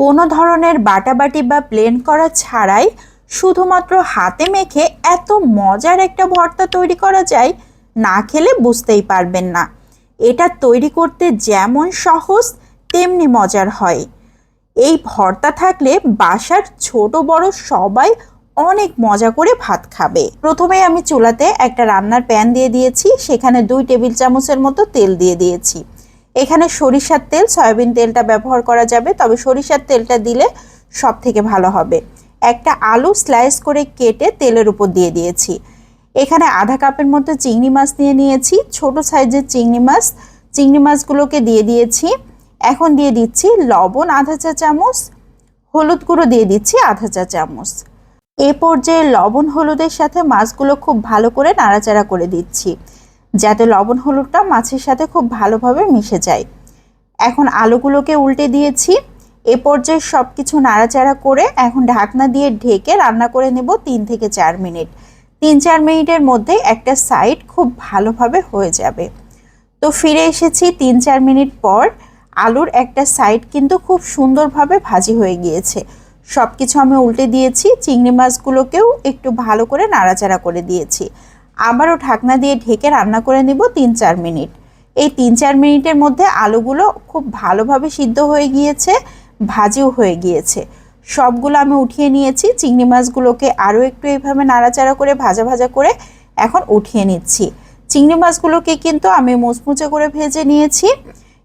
কোনো ধরনের বাটাবাটি বা প্লেন করা ছাড়াই শুধুমাত্র হাতে মেখে এত মজার একটা ভর্তা তৈরি করা যায়, না খেলে বুঝতেই পারবেন না। এটা তৈরি করতে যেমন সহজ, তেমনি মজার হয়। এই ভর্তা থাকলে বাসার ছোট বড় সবাই অনেক মজা করে ভাত খাবে। প্রথমে আমি চুলাতে একটা রান্নার প্যান দিয়ে দিয়েছি, সেখানে দুই টেবিল চামচের মতো তেল দিয়ে দিয়েছি। এখানে সরিষার তেল, সয়াবিন তেলটা ব্যবহার করা যাবে, তবে সরিষার তেলটা দিলে সব থেকে ভালো হবে। একটা আলু স্লাইস করে কেটে তেলের উপর দিয়ে দিয়েছি। এখানে আধা কাপের মতো চিংড়ি মাছ নিয়ে নিয়েছি, ছোট সাইজের চিংড়ি মাছ। চিংড়ি মাছগুলোকে দিয়ে দিয়েছি। এখন দিয়ে দিচ্ছি লবণ আধা চা চামচ, হলুদ গুঁড়ো দিয়ে দিচ্ছি আধা চা চামচ। এ পর্যায়ে লবণ হলুদের সাথে মাছগুলো খুব ভালো করে নাড়াচাড়া করে দিচ্ছি। যাতে লবণ হলুদটা মাছের সাথে খুব ভালোভাবে মিশে যায়। এখন আলুগুলোকে উল্টে দিয়েছি। এ পর্যায়ে সব কিছু নাড়াচাড়া করে এখন ঢাকনা দিয়ে ঢেকে রান্না করে নেব তিন থেকে চার মিনিট। তিন চার মিনিটের মধ্যে একটা সাইড খুব ভালোভাবে হয়ে যাবে। তো ফিরে এসেছি তিন চার মিনিট পর। আলুর একটা সাইড কিন্তু খুব সুন্দরভাবে ভাজি হয়ে গিয়েছে। সব কিছু আমি উল্টে দিয়েছি, চিংড়ি মাছগুলোকেও একটু ভালো করে নাড়াচাড়া করে দিয়েছি। আবারও ঢাকনা দিয়ে ঢেকে রান্না করে নিব তিন চার মিনিট। এই তিন চার মিনিটের মধ্যে আলুগুলো খুব ভালোভাবে সিদ্ধ হয়ে গিয়েছে, ভাজিও হয়ে গিয়েছে। সবগুলো আমি উঠিয়ে নিয়েছি, চিংড়ি মাছগুলোকে আরও একটু এইভাবে নাড়াচাড়া করে, ভাজা ভাজা করে এখন উঠিয়ে নিচ্ছি। চিংড়ি মাছগুলোকে কিন্তু আমি মুচমুচে করে ভেজে নিয়েছি।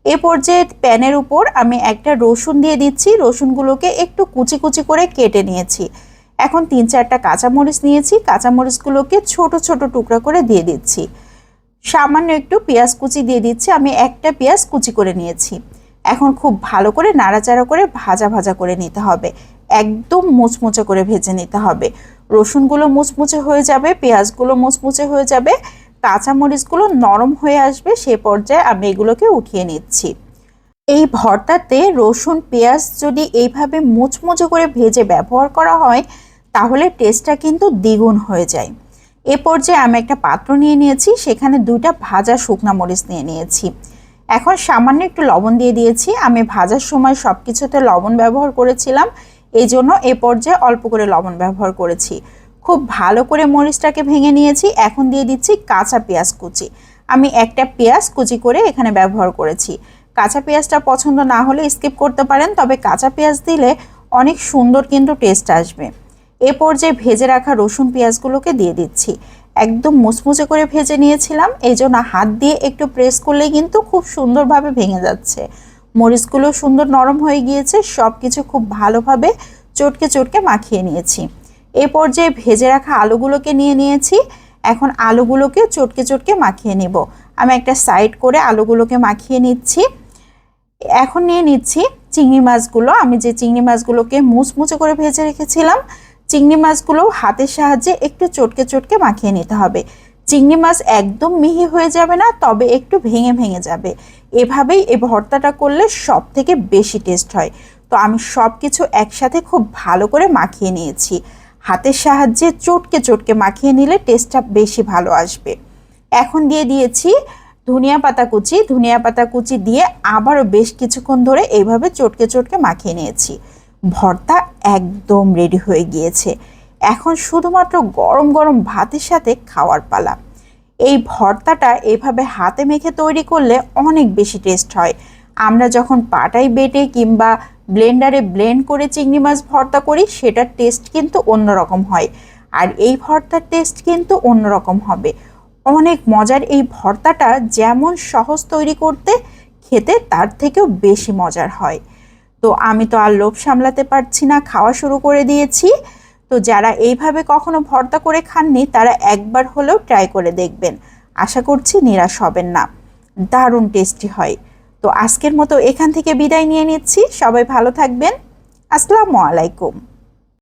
এ পর্যায়ে প্যানের উপর আমি একটা রসুন দিয়ে দিচ্ছি। রসুনগুলোকে একটু কুচি কুচি করে কেটে নিয়েছি। এখন তিন চারটা কাঁচামরিচ নিয়েছি, কাঁচামরিচগুলোকে ছোট ছোট টুকরা করে দিয়ে দিচ্ছি। সামান্য একটু পেঁয়াজ কুচি দিয়ে দিচ্ছি, আমি একটা পেঁয়াজ কুচি করে নিয়েছি। এখন খুব ভালো করে নাড়াচাড়া করে ভাজা ভাজা করে নিতে হবে। একদম মুচমুচে করে ভেজে নিতে হবে। রসুনগুলো মুচমুচে হয়ে যাবে, পেঁয়াজগুলো মুচমুচে হয়ে যাবে, কাঁচামরিচগুলো নরম হয়ে আসবে, সে পর্যায়ে আমি এগুলোকে উঠিয়ে নিচ্ছি। এই ভর্তাতে রসুন, পেঁয়াজ যদি এইভাবে মুচমুচে করে ভেজে ব্যবহার করা হয়, তাহলে টেস্টটা কিন্তু দ্বিগুণ হয়ে যায়। এ পর্যায়ে আমি একটা পাত্র নিয়ে নিয়েছি, সেখানে দুইটা ভাজা শুকনা মরিচ নিয়ে নিয়েছি। এখন সামান্য একটু লবণ দিয়ে দিয়েছি। আমি ভাজার সময় সব কিছুতে লবণ ব্যবহার করেছিলাম, এই জন্য এ পর্যায়ে অল্প করে লবণ ব্যবহার করেছি। খুব ভালো করে মরিচটাকে ভেঙে নিয়েছি। এখন দিয়ে দিচ্ছি কাঁচা পেঁয়াজ কুচি। আমি একটা পেঁয়াজ কুচি করে এখানে ব্যবহার করেছি। কাঁচা পেঁয়াজটা পছন্দ না হলে স্কিপ করতে পারেন, তবে কাঁচা পেঁয়াজ দিলে অনেক সুন্দর কিন্তু টেস্ট আসবে। এ পর্যায়ে ভেজে রাখা রসুন পেঁয়াজগুলোকে দিয়ে দিচ্ছি। একদম মুচমুচে করে ভেজে নিয়েছিলাম, এই জন্য হাত দিয়ে একটু প্রেস করলেই কিন্তু খুব সুন্দরভাবে ভেঙে যাচ্ছে। মরিচগুলো সুন্দর নরম হয়ে গিয়েছে সব কিছু খুব ভালোভাবে চটকে চটকে মাখিয়ে নিয়েছি। এ পর্যায়ে ভেজে রাখা আলুগুলোকে নিয়ে নিয়েছি। এখন আলুগুলোকে চটকে চটকে মাখিয়ে নিব। আমি একটা সাইড করে আলুগুলোকে মাখিয়ে নিচ্ছি। এখন নিয়ে নিচ্ছি চিংড়ি মাছগুলো। আমি যে চিংড়ি মাছগুলোকে মুচমুচে করে ভেজে রেখেছিলাম, চিংড়ি মাছগুলো হাতের সাহায্যে একটু চটকে চটকে মাখিয়ে নিতে হবে। চিংড়ি মাছ একদম মিহি হয়ে যাবে না, তবে একটু ভেঙে ভেঙে যাবে। এভাবেই এই ভর্তাটা করলে সব থেকে বেশি টেস্ট হয়। তো আমি সব কিছু একসাথে খুব ভালো করে মাখিয়ে নিয়েছি। হাতের সাহায্যে চটকে চটকে মাখিয়ে নিলে টেস্টটা বেশি ভালো আসবে। এখন দিয়ে দিয়েছি ধনিয়া পাতা কুচি, ধনিয়া পাতা কুচি দিয়ে আবারও বেশ কিছুক্ষণ ধরে এইভাবে চটকে চটকে মাখিয়ে নিয়েছি। ভর্তা একদম রেডি হয়ে গিয়েছে। এখন শুধুমাত্র গরম গরম ভাতের সাথে খাওয়ার পালা। এই ভর্তাটা এভাবে হাতে মেখে তৈরি করলে অনেক বেশি টেস্ট হয়। আমরা যখন পাটাই বেটে কিংবা ব্লেন্ডারে ব্লেন্ড করে চিংড়ি মাছ ভর্তা করি, সেটার টেস্ট কিন্তু অন্যরকম হয়। আর এই ভর্তার টেস্ট কিন্তু অন্যরকম হবে। অনেক মজার এই ভর্তাটা যেমন সহজ তৈরি করতে খেতে তার থেকেও বেশি মজার হয়। তো আমি তো আর লোভ সামলাতে পারছি না, খাওয়া শুরু করে দিয়েছি। তো যারা এইভাবে কখনো ভর্তা করে খাননি, তারা একবার হলেও ট্রাই করে দেখবেন। আশা করছি নিরাশ হবেন না। দারুণ টেস্টি হয়। তো আজকের মতো এখান থেকে বিদায় নিয়ে নিচ্ছি। সবাই ভালো থাকবেন। আসসালামু আলাইকুম।